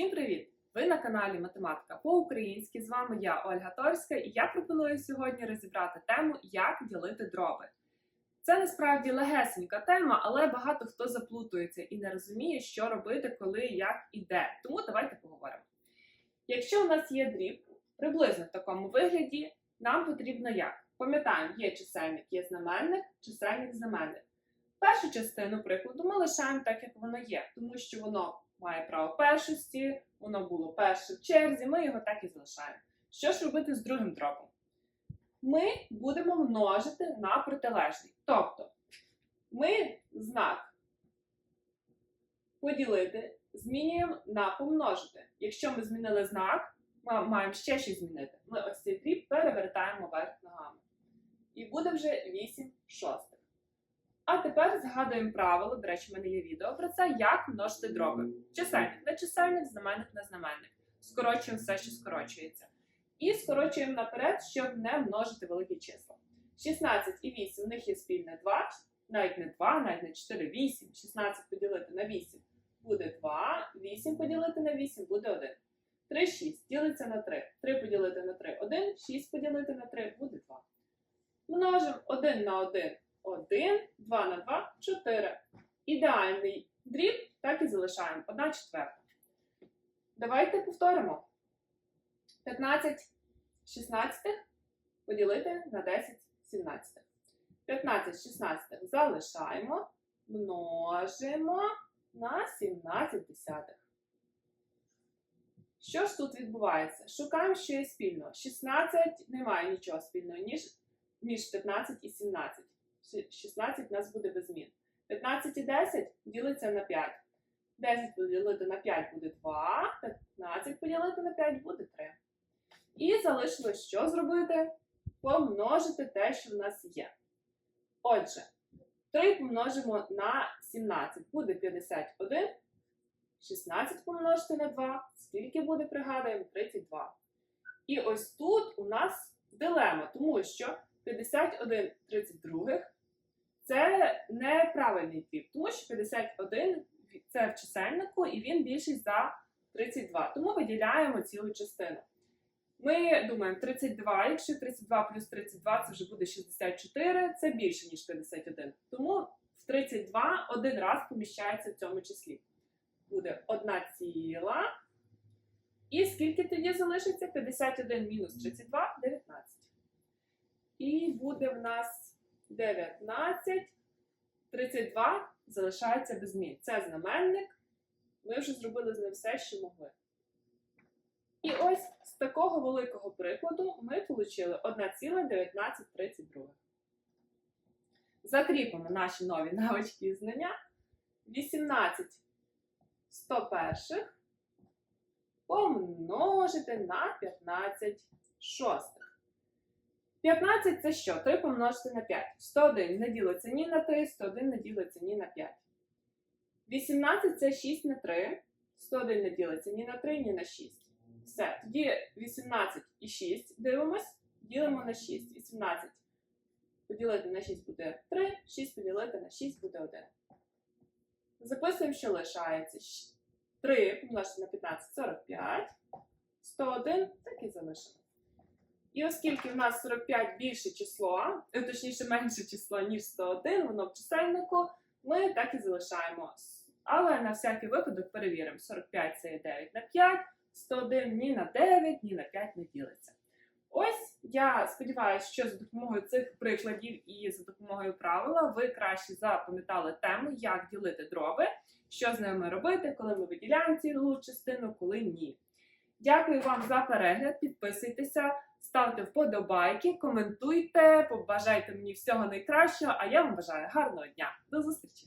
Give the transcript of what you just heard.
Всім привіт! Ви на каналі Математика по-українськи. З вами я, Ольга Торська, і я пропоную сьогодні розібрати тему, як ділити дроби. Це насправді легесенька тема, але багато хто заплутується і не розуміє, що робити, коли, як і де. Тому давайте поговоримо. Якщо у нас є дріб, приблизно в такому вигляді, нам потрібно як? Пам'ятаємо, є чисельник, є знаменник, чисельник, знаменник. Першу частину прикладу ми лишаємо так, як воно є, тому що воно має право першості, воно було перше в черзі, ми його так і залишаємо. Що ж робити з другим дробом? Ми будемо множити на протилежний. Тобто ми знак поділити змінюємо на помножити. Якщо ми змінили знак, ми маємо ще щось змінити. Ми ось цей дріб перевертаємо вверх ногами. І буде вже 8 шостих. А тепер згадуємо правило, до речі, в мене є відео про це, як множити дроби. Чисельник на чисельник, знаменник на знаменник. Скорочуємо все, що скорочується. І скорочуємо наперед, щоб не множити великі числа. 16 і 8 у них є спільне 2, навіть не 2, навіть не 4, 8. 16 поділити на 8 буде 2, 8 поділити на 8 буде 1. 3, 6 ділиться на 3. 3 поділити на 3 1, 6 поділити на 3 буде 2. Множимо 1 на 1 1, 2 на 2, 4. Ідеальний дріб так і залишаємо. 1 четверта. Давайте повторимо. 15 16 поділити на 10 17. 15 16 залишаємо, множимо на 17 десятих. Що ж тут відбувається? Шукаємо, що є спільного. 16 немає нічого спільного, ніж між 15 і 17. 16 у нас буде без змін. 15 і 10 ділиться на 5. 10 поділити на 5 буде 2, 15 поділити на 5 буде 3. І залишилось що зробити? Помножити те, що в нас є. Отже, 3 помножимо на 17 буде 51. 16 помножити на 2. Скільки буде, пригадуємо? 32. І ось тут у нас дилема, тому що 51 32 це неправильний дріб, тому що 51 це в чисельнику і він більший за 32. Тому виділяємо цілу частину. Ми думаємо 32, якщо 32 плюс 32 це вже буде 64, це більше, ніж 51. Тому в 32 один раз поміщається в цьому числі. Буде 1 ціла. І скільки тоді залишиться? 51 мінус 32 19. І буде в нас 19, 32 залишається без змін. Це знаменник. Ми вже зробили з ним все, що могли. І ось з такого великого прикладу ми отримали 1,1932. Закріпимо наші нові навички і знання. 18 101 помножити на 15 шостих. 15 це що? 3 помножити на 5. 101 не ділиться ні на 3, 101 не ділиться ні на 5. 18 це 6 на 3. 101 не ділиться ні на 3, ні на 6. Все. Тоді 18 і 6 дивимось, ділимо на 6. 18 поділити на 6 буде 3, 6 поділити на 6 буде 1. Записуємо, що лишається. 3 помножити на 15 45. 101 так і залишимо. І оскільки в нас 45 більше число, е, точніше менше число, ніж 101, воно в чисельнику, ми так і залишаємо. Але на всякий випадок перевіримо: 45 це є 9 на 5, 101 ні на 9, ні на 5 не ділиться. Ось я сподіваюся, що за допомогою цих прикладів і за допомогою правила ви краще запам'ятали тему, як ділити дроби, що з ними робити, коли ми виділяємо цілу частину, коли ні. Дякую вам за перегляд. Підписуйтеся, ставте вподобайки, коментуйте, побажайте мені всього найкращого, а я вам бажаю гарного дня. До зустрічі!